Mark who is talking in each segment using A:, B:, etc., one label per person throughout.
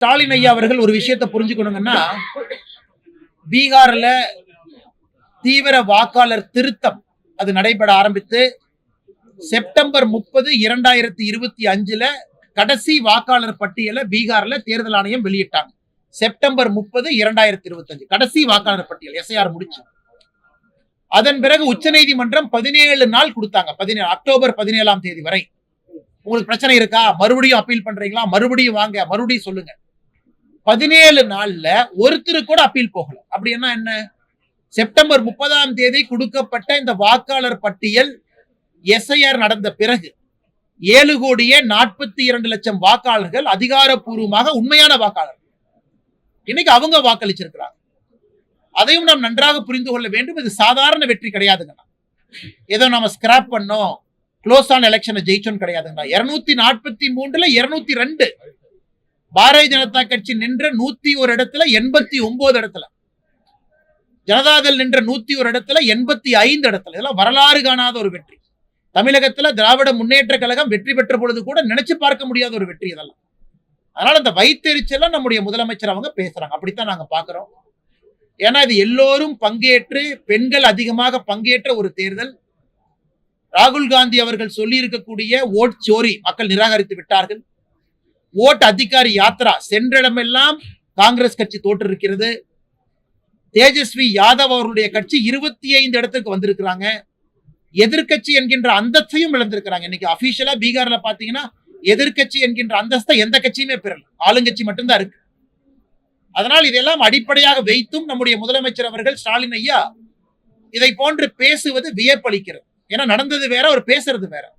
A: ஸ்டாலின் ஐயா அவர்கள் ஒரு விஷயத்தை புரிஞ்சுக்கணுங்கன்னா பீகார்ல தீவிர வாக்காளர் திருத்தம் அது நடைபெற ஆரம்பித்து செப்டம்பர் முப்பது இரண்டாயிரத்தி இருபத்தி அஞ்சுல கடைசி வாக்காளர் பட்டியலை பீகார்ல தேர்தல் ஆணையம் வெளியிட்டாங்க. செப்டம்பர் முப்பது இரண்டாயிரத்தி இருபத்தி அஞ்சு கடைசி வாக்காளர் பட்டியல் எஸ்ஐஆர் முடிச்சு. அதன் பிறகு உச்சநீதிமன்றம் பதினேழு நாள் கொடுத்தாங்க. பதினேழு அக்டோபர் பதினேழாம் தேதி வரை. உங்களுக்கு பிரச்சனை இருக்கா? மறுபடியும் அப்பீல் பண்றீங்களா? மறுபடியும் வாங்க மறுபடியும் சொல்லுங்க. பதினேழு நாள்ல ஒருத்தர் கூட அப்பீல் போகல. அப்படின்னா என்ன? செப்டம்பர் முப்பதாம் தேதி கொடுக்கப்பட்ட இந்த வாக்காளர் பட்டியல் எஸ்ஐஆர் நடந்த பிறகு ஏழு கோடியே நாற்பத்தி இரண்டு லட்சம் வாக்காளர்கள் அதிகாரப்பூர்வமாக உண்மையான வாக்காளர். இன்னைக்கு அவங்க வாக்களிச்சிருக்கிறாங்க. அதையும் நாம் நன்றாக புரிந்து கொள்ள வேண்டும். இது சாதாரண வெற்றி கிடையாதுங்கண்ணா. ஏதோ நாம ஸ்கிராப் பண்ணோம். க்ளோஸ் ஆன் எலெக்ஷனை ஜெயிச்சோம் கிடையாதுங்கண்ணா. இருநூத்தி நாற்பத்தி மூன்றுல இருநூத்தி ரெண்டு. பாரதிய ஜனதா கட்சி நின்ற நூத்தி ஒரு இடத்துல எண்பத்தி ஒன்பது இடத்துல. ஜனதாதள் நின்ற நூத்தி ஒரு இடத்துல எண்பத்தி ஐந்து இடத்துல. இதெல்லாம் வரலாறு காணாத ஒரு வெற்றி. தமிழகத்துல திராவிட முன்னேற்ற கழகம் வெற்றி பெற்ற பொழுது கூட நினைச்சு பார்க்க முடியாத ஒரு வெற்றி இதெல்லாம். அதனால இந்த வைத்தெரிச்செல்லாம் நம்முடைய முதலமைச்சர் அவங்க பேசுறாங்க. அப்படித்தான் நாங்க பாக்குறோம் ஏன்னா இது எல்லோரும் பங்கேற்று பெண்கள் அதிகமாக பங்கேற்ற ஒரு தேர்தல். ராகுல் காந்தி அவர்கள் சொல்லி இருக்கக்கூடிய ஓட் சோரி மக்கள் நிராகரித்து விட்டார்கள். ஓட் அதிகாரி யாத்ரா சென்ற இடமெல்லாம் காங்கிரஸ் கட்சி தோற்றிருக்கிறது. தேஜஸ்வி யாதவ் அவர்களுடைய கட்சி இருபத்தி ஐந்து இடத்துக்கு வந்திருக்கிறாங்க. எதிர்க்கட்சி என்கின்ற அந்தஸ்தையும் இழந்திருக்கிறாங்க. இன்னைக்கு அபிஷியலா பீகார்ல பாத்தீங்கன்னா எதிர்க்கட்சி என்கின்ற அந்தஸ்தை எந்த கட்சியுமே பெறல. ஆளுங்கட்சி மட்டும்தான் இருக்கு. அதனால் இதெல்லாம் அடிப்படையாக வைத்தும் நம்முடைய முதலமைச்சர் அவர்கள் ஸ்டாலின் ஐயா இதை போன்று பேசுவது வியப்பளிக்கிறது. ஏன்னா நடந்தது வேற அவர் பேசுறது வேற.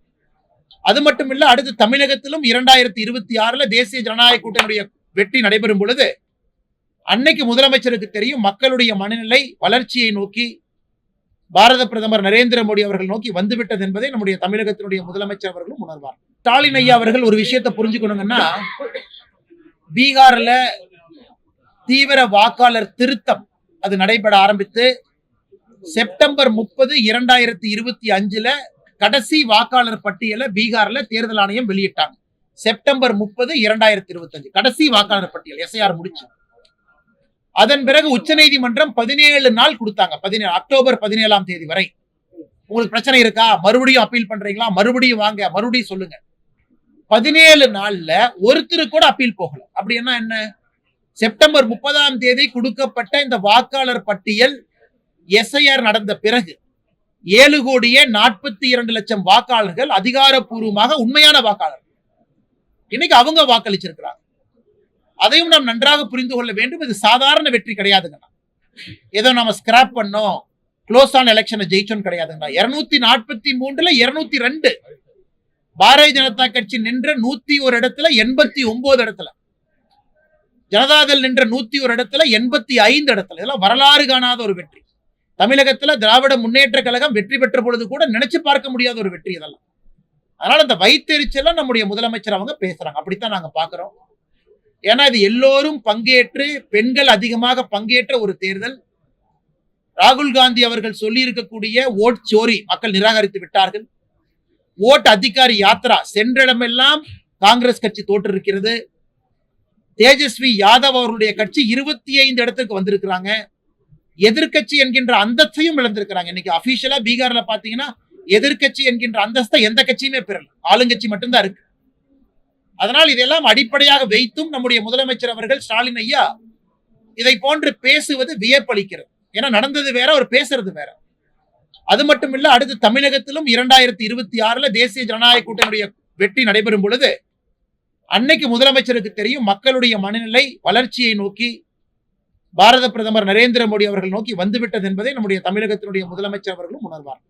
A: அது மட்டும் இல்ல அடுத்து தமிழகத்திலும் இரண்டாயிரத்தி இருபத்தி ஆறுல தேசிய ஜனநாயக கூட்டணியுடைய வெற்றி நடைபெறும் பொழுது அன்னைக்கு முதலமைச்சருக்கு தெரியும் மக்களுடைய மனநிலை வளர்ச்சியை நோக்கி பாரத பிரதமர் நரேந்திர மோடி அவர்கள் நோக்கி வந்துவிட்டது என்பதை நம்முடைய தமிழகத்தினுடைய முதலமைச்சர் அவர்களும் உணர்வார். ஸ்டாலின் ஐயா அவர்கள் ஒரு விஷயத்தை புரிஞ்சுக்கணுங்கன்னா பீகார்ல தீவிர வாக்காளர் திருத்தம் அது நடைபெற ஆரம்பித்து செப்டம்பர் முப்பது இரண்டாயிரத்தி இருபத்தி அஞ்சுல கடைசி வாக்காளர் பட்டியலை பீகார்ல தேர்தல் ஆணையம் வெளியிட்டாங்க. செப்டம்பர் முப்பது இரண்டாயிரத்தி இருபத்தஞ்சு கடைசி வாக்காளர் பட்டியல் எஸ்ஐஆர் முடிச்சு. அதன் பிறகு உச்சநீதிமன்றம் பதினேழு நாள் கொடுத்தாங்க. பதினேழு அக்டோபர் பதினேழாம் தேதி வரை. உங்களுக்கு பிரச்சனை இருக்கா? மறுபடியும் அப்பீல் பண்றீங்களா? மறுபடியும் வாங்க மறுபடியும் சொல்லுங்க. பதினேழு நாள்ல ஒருத்தர் கூட அப்பீல் போகல. அப்படின்னா என்ன? செப்டம்பர் முப்பதாம் தேதி கொடுக்கப்பட்ட இந்த வாக்காளர் பட்டியல் எஸ்ஐஆர் நடந்த பிறகு. ஏழு கோடியே நாற்பத்தி இரண்டு லட்சம் வாக்காளர்கள் அதிகாரப்பூர்வமாக உண்மையான வாக்காளர்கள். இன்னைக்கு அவங்க வாக்களிச்சிருக்கிறாங்க. அதையும் நாம் நன்றாக புரிந்து கொள்ள வேண்டும். இது சாதாரண வெற்றி கிடையாதுங்கண்ணா. ஏதோ நம்ம ஸ்கிராப் பண்ணோம். க்ளோஸ் ஆன் எலெக்ஷனை ஜெயிச்சோம் கிடையாதுங்கண்ணா. இருநூத்தி நாற்பத்தி மூன்றுல இருநூத்தி ரெண்டு. பாரதிய ஜனதா கட்சி நின்ற நூத்தி ஒரு இடத்துல எண்பத்தி ஒன்பது இடத்துல. ஜனதாதள் நின்ற நூத்தி ஒரு இடத்துல எண்பத்தி ஐந்து இடத்துல. இதெல்லாம் வரலாறு காணாத ஒரு வெற்றி. தமிழகத்துல திராவிட முன்னேற்ற கழகம் வெற்றி பெற்ற பொழுது கூட நினைச்சு பார்க்க முடியாத ஒரு வெற்றி இதெல்லாம். அதனால இந்த வைத்தெரிச்செல்லாம் நம்முடைய முதலமைச்சர் அவங்க பேசுறாங்க. அப்படித்தான் நாங்க பாக்குறோம் ஏன்னா இது எல்லோரும் பங்கேற்று பெண்கள் அதிகமாக பங்கேற்ற ஒரு தேர்தல். ராகுல் காந்தி அவர்கள் சொல்லி இருக்கக்கூடிய ஓட் சோரி மக்கள் நிராகரித்து விட்டார்கள். ஓட் அதிகாரி யாத்ரா சென்றிடமெல்லாம் காங்கிரஸ் கட்சி தோற்றிருக்கிறது. தேஜஸ்வி யாதவ் அவர்களுடைய கட்சி இருபத்தி ஐந்து இடத்துக்கு வந்திருக்கிறாங்க. எதிர்கட்சி என்கின்ற அந்தஸ்தையும் இழந்திருக்கிறாங்க. இன்னைக்கு அபிஷியலா பீகார்ல பாத்தீங்கன்னா எதிர்க்கட்சி என்கின்ற அந்தஸ்தை எந்த கட்சியுமே பெறல. ஆளுங்கட்சி மட்டும்தான் இருக்கு. அதனால் இதெல்லாம் அடிப்படையாக வைத்தும் நம்முடைய முதலமைச்சர் அவர்கள் ஸ்டாலின் ஐயா இதை போன்று பேசுவது வியப்பளிக்கிறது. ஏன்னா நடந்தது வேற அவர் பேசுறது வேற. அது மட்டும் இல்ல அடுத்து தமிழகத்திலும் இரண்டாயிரத்தி இருபத்தி ஆறுல தேசிய ஜனநாயக கூட்டணியுடைய வெற்றி நடைபெறும் பொழுது அன்னைக்கு முதலமைச்சருக்கு தெரியும் மக்களுடைய மனநிலை வளர்ச்சியை நோக்கி பாரத பிரதமர் நரேந்திர மோடி அவர்கள் நோக்கி வந்துவிட்டது என்பதை நம்முடைய தமிழகத்தினுடைய முதலமைச்சர் அவர்களும் உணர்வார்